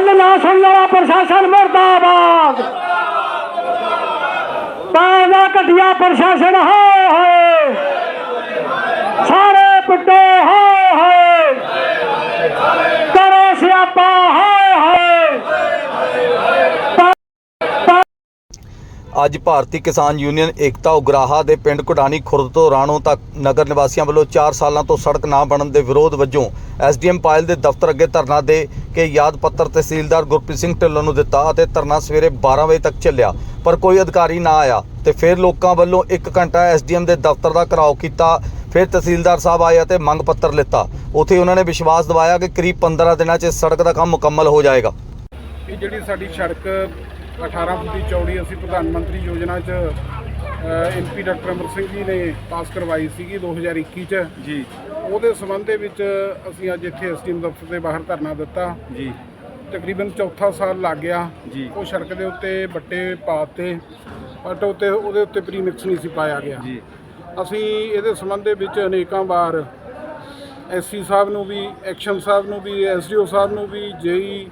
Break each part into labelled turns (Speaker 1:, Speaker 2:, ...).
Speaker 1: ਗੱਲ ਨਾ ਸੁਣਨ ਵਾਲਾ ਪ੍ਰਸ਼ਾਸਨ ਮਰਦਾਬਾਦ। ਪਾਣਾ ਘਟਿਆ ਪ੍ਰਸ਼ਾਸਨ ਹਾਏ ਹਾਏ ਸਾਰੇ ਪਿੱਟੋ ਹਾਏ ਹਾਏ ਕਰੋ ਸਿਆਪਾ ਹਾਏ ਹਾਏ
Speaker 2: ਅੱਜ ਭਾਰਤੀ ਕਿਸਾਨ ਯੂਨੀਅਨ ਏਕਤਾ ਉਗਰਾਹਾ ਦੇ ਪਿੰਡ ਕੁਟਾਣੀ ਖੁਰਦ ਤੋਂ ਰਾਣੋ ਤੱਕ ਨਗਰ ਨਿਵਾਸੀਆਂ ਵੱਲੋਂ 4 ਸਾਲਾਂ ਤੋਂ ਸੜਕ ਨਾ ਬਣਨ ਦੇ ਵਿਰੋਧ ਵਜੋਂ ਐਸਡੀਐਮ ਪਾਇਲ ਦੇ ਦਫ਼ਤਰ ਅੱਗੇ ਧਰਨਾ ਦੇ ਕੇ ਯਾਦ ਪੱਤਰ ਤਹਿਸੀਲਦਾਰ ਗੁਰਪ੍ਰੀਤ ਸਿੰਘ ਢਿੱਲੋਂ ਨੂੰ ਦਿੱਤਾ ਅਤੇ ਧਰਨਾ ਸਵੇਰੇ 12 ਵਜੇ ਤੱਕ ਚੱਲਿਆ, ਪਰ ਕੋਈ ਅਧਿਕਾਰੀ ਨਾ ਆਇਆ ਤੇ ਫਿਰ ਲੋਕਾਂ ਵੱਲੋਂ 1 ਘੰਟਾ ਐਸਡੀਐਮ ਦੇ ਦਫ਼ਤਰ ਦਾ ਘਰਾਓ ਕੀਤਾ, ਫਿਰ ਤਹਿਸੀਲਦਾਰ ਸਾਹਿਬ ਆਏ ਅਤੇ ਮੰਗ ਪੱਤਰ ਲਿੱਤਾ। ਉੱਥੇ ਉਹਨਾਂ ਨੇ ਵਿਸ਼ਵਾਸ ਦਿਵਾਇਆ ਕਿ ਕਰੀਬ 15 ਦਿਨਾਂ 'ਚ ਇਸ ਸੜਕ ਦਾ ਕੰਮ ਮੁਕੰਮਲ ਹੋ ਜਾਏਗਾ।
Speaker 3: ਇਹ ਜਿਹੜੀ ਸਾਡੀ ਸੜਕ 18 ਫੁੱਟ ਚੌੜੀ ਅਸੀਂ ਪ੍ਰਧਾਨ ਮੰਤਰੀ ਯੋਜਨਾ 'ਚ ਐਮਪੀ ਡਾਕਟਰ ਅਮਰ ਸਿੰਘ ਜੀ ਨੇ ਪਾਸ ਕਰਵਾਈ ਸੀਗੀ 2021 'ਚ।
Speaker 2: ਜੀ।
Speaker 3: ਉਹਦੇ ਸੰਬੰਧ ਦੇ ਵਿੱਚ ਅਸੀਂ ਅੱਜ ਇੱਥੇ ਐਸਟੀਐਮ ਦਫ਼ਤਰ ਦੇ ਬਾਹਰ ਧਰਨਾ ਦਿੱਤਾ।
Speaker 2: ਜੀ।
Speaker 3: ਤਕਰੀਬਨ ਚੌਥਾ ਸਾਲ ਲੱਗ ਗਿਆ।
Speaker 2: ਜੀ।
Speaker 3: ਉਹ ਸੜਕ ਦੇ ਉੱਤੇ ਬੱਟੇ ਪਾਤੇ ਬਟ ਉੱਤੇ ਉਹਦੇ ਉੱਤੇ ਪ੍ਰੀਮਿਕਸ ਨਹੀਂ ਸੀ ਪਾਇਆ ਗਿਆ।
Speaker 2: ਜੀ।
Speaker 3: ਅਸੀਂ ਇਹਦੇ ਸੰਬੰਧ ਦੇ ਵਿੱਚ ਅਨੇਕਾਂ ਵਾਰ ਐਸਸੀ ਸਾਹਿਬ ਨੂੰ ਵੀ ਐਕਸ਼ਨ ਸਾਹਿਬ ਨੂੰ ਵੀ ਐਸਡੀਓ ਸਾਹਿਬ ਨੂੰ ਵੀ ਜੇਈ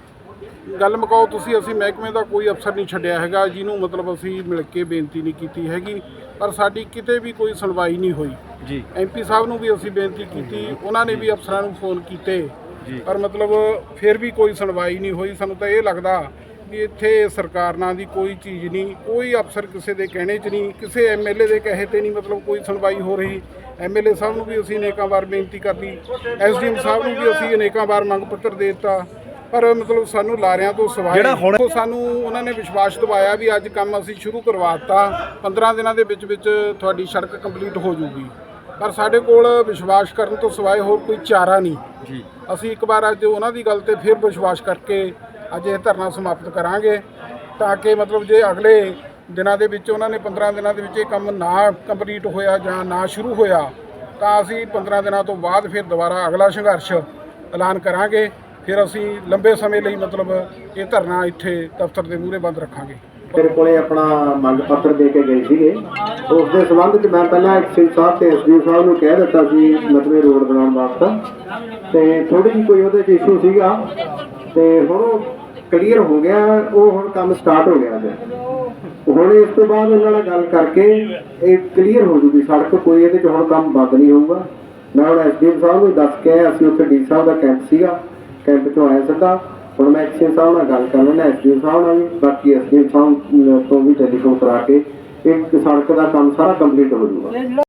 Speaker 3: ਗੱਲ ਮੁਕਾਓ ਤੁਸੀਂ ਅਸੀਂ ਮਹਿਕਮੇ ਦਾ ਕੋਈ ਅਫਸਰ ਨਹੀਂ ਛੱਡਿਆ ਹੈਗਾ ਜਿਹਨੂੰ ਮਤਲਬ ਅਸੀਂ ਮਿਲ ਕੇ ਬੇਨਤੀ ਨਹੀਂ ਕੀਤੀ ਹੈਗੀ ਪਰ ਸਾਡੀ ਕਿਤੇ ਵੀ ਕੋਈ ਸੁਣਵਾਈ ਨਹੀਂ ਹੋਈ।
Speaker 2: ਜੀ।
Speaker 3: ਐਮਪੀ ਸਾਹਿਬ ਨੂੰ ਵੀ ਅਸੀਂ ਬੇਨਤੀ ਕੀਤੀ ਉਹਨਾਂ ਨੇ ਵੀ ਅਫਸਰਾਂ ਨੂੰ ਫੋਨ ਕੀਤੇ
Speaker 2: ਜੀ।
Speaker 3: ਪਰ ਮਤਲਬ ਫਿਰ ਵੀ ਕੋਈ ਸੁਣਵਾਈ ਨਹੀਂ ਹੋਈ। ਸਾਨੂੰ ਤਾਂ ਇਹ ਲੱਗਦਾ ਵੀ ਇੱਥੇ ਸਰਕਾਰ ਨਾਂ ਦੀ ਕੋਈ ਚੀਜ਼ ਨਹੀਂ ਕੋਈ ਅਫਸਰ ਕਿਸੇ ਦੇ ਕਹਿਣੇ 'ਚ ਨਹੀਂ ਕਿਸੇ ਐਮਐਲਏ ਦੇ ਕਹੇ ਤੇ ਨਹੀਂ ਮਤਲਬ ਕੋਈ ਸੁਣਵਾਈ ਹੋ ਰਹੀ। ਐਮਐਲਏ ਸਾਹਿਬ ਨੂੰ ਵੀ ਅਸੀਂ ਅਨੇਕਾਂ ਵਾਰ ਬੇਨਤੀ ਕਰਤੀ ਐਸਡੀਐਮ ਸਾਹਿਬ ਨੂੰ ਵੀ ਅਸੀਂ ਅਨੇਕਾਂ ਵਾਰ ਮੰਗ ਪੱਤਰ ਦੇ ਦਿੱਤਾ। ਪਰ ਮਤਲਬ ਸਾਨੂੰ ਲਾਰਿਆਂ ਤੋਂ ਸਵਾਏ
Speaker 2: ਜਿਹੜਾ ਹੁਣ-
Speaker 3: ਤੋਂ ਸਾਨੂੰ ਉਹਨਾਂ ਨੇ ਵਿਸ਼ਵਾਸ ਦਿਵਾਇਆ ਵੀ ਅੱਜ ਕੰਮ ਅਸੀਂ ਸ਼ੁਰੂ ਕਰਵਾ ਦਿੱਤਾ। 15 ਦਿਨਾਂ ਦੇ ਵਿੱਚ ਵਿੱਚ ਤੁਹਾਡੀ ਸੜਕ ਕੰਪਲੀਟ ਹੋ ਜਾਊਗੀ। ਪਰ ਸਾਡੇ ਕੋਲ ਵਿਸ਼ਵਾਸ ਕਰਨ ਤੋਂ ਸਿਵਾਏ ਹੋਰ ਕੋਈ ਚਾਰਾ ਨਹੀਂ।
Speaker 2: ਜੀ।
Speaker 3: ਅਸੀਂ ਇੱਕ ਵਾਰ ਅੱਜ ਉਹਨਾਂ ਦੀ ਗੱਲ ਤੇ ਫਿਰ ਵਿਸ਼ਵਾਸ ਕਰਕੇ ਅੱਜ ਇਹ ਧਰਨਾ ਸਮਾਪਤ ਕਰਾਂਗੇ ਤਾਂ ਕਿ ਮਤਲਬ ਜੇ ਅਗਲੇ ਦਿਨਾਂ ਦੇ ਵਿੱਚ ਉਹਨਾਂ ਨੇ 15 ਦਿਨਾਂ ਦੇ ਵਿੱਚ ਇਹ ਕੰਮ ਨਾ ਕੰਪਲੀਟ ਹੋਇਆ ਜਾਂ ਨਾ ਸ਼ੁਰੂ ਹੋਇਆ ਤਾਂ ਅਸੀਂ 15 ਦਿਨਾਂ ਤੋਂ ਬਾਅਦ ਫਿਰ ਦੁਬਾਰਾ ਅਗਲਾ ਸੰਘਰਸ਼ ਐਲਾਨ ਕਰਾਂਗੇ। ਫਿਰ ਅਸੀਂ ਲੰਬੇ ਸਮੇਂ ਲਈ ਮਤਲਬ ਇਹ ਧਰਨਾ ਇੱਥੇ ਦਫ਼ਤਰ ਦੇ ਮੂਹਰੇ ਬੰਦ ਰੱਖਾਂਗੇ।
Speaker 4: ਮੇਰੇ ਕੋਲੇ ਆਪਣਾ ਮੰਗ ਪੱਤਰ ਦੇ ਕੇ ਗਏ ਸੀਗੇ। ਉਸ ਦੇ ਸੰਬੰਧ ਚ ਮੈਂ ਪਹਿਲਾਂ ਐਕਸਿਸ ਸਾਹਿਬ ਤੇ ਐਸਡੀ ਸਾਹਿਬ ਨੂੰ ਕਹਿ ਦਿੱਤਾ ਸੀ ਮਤਲਬ ਰੋਡ ਬਣਾਉਣ ਵਾਸਤੇ। ਤੇ ਥੋੜੀ ਜਿਹੀ ਕੋਈ ਉਹਦੇ ਚ ਇਸ਼ੂ ਸੀਗਾ। ਤੇ ਹੁਣ ਉਹ ਕਲੀਅਰ ਹੋ ਗਿਆ, ਉਹ ਹੁਣ ਕੰਮ ਸਟਾਰਟ ਹੋ ਗਿਆ ਜੀ ਹੁਣ ਇਸ ਤੋਂ ਬਾਅਦ ਉਹਨਾਂ ਨਾਲ ਗੱਲ ਕਰਕੇ ਇਹ ਕਲੀਅਰ ਹੋ ਜੂਗੀ ਸੜਕ ਕੋਈ ਇਹਦੇ ਚ ਹੁਣ ਕੰਮ ਬੰਦ ਨਹੀਂ ਹੋਊਗਾ। ਮੈਂ ਹੁਣ ਐਸਡੀ ਸਾਹਿਬ ਨੂੰ ਦੱਸ ਕੇ ਅਸੀਂ ਉੱਥੇ ਡੀ ਸਾਹਿਬ ਦਾ ਕੈਂਪ ਸੀਗਾ। ਕੈਂਪ ਚੋਂ ਆਇਆ ਸੀਗਾ ਹੁਣ ਮੈਂ ਐਕਸ਼ਨ ਸਾਹਿਬ ਨਾਲ ਗੱਲ ਕਰ ਲੈਣਾ ਐਸਡੀ ਸਾਹਿਬ ਨਾਲ ਵੀ, ਬਾਕੀ ਐਸਡੀ ਸਾਹਿਬ ਤੋਂ ਵੀ ਟੈਲੀਫੋਨ ਕਰਾ ਕੇ ਇੱਕ ਸੜਕ ਦਾ ਕੰਮ ਸਾਰਾ ਕੰਪਲੀਟ ਹੋ ਜਾਊਗਾ।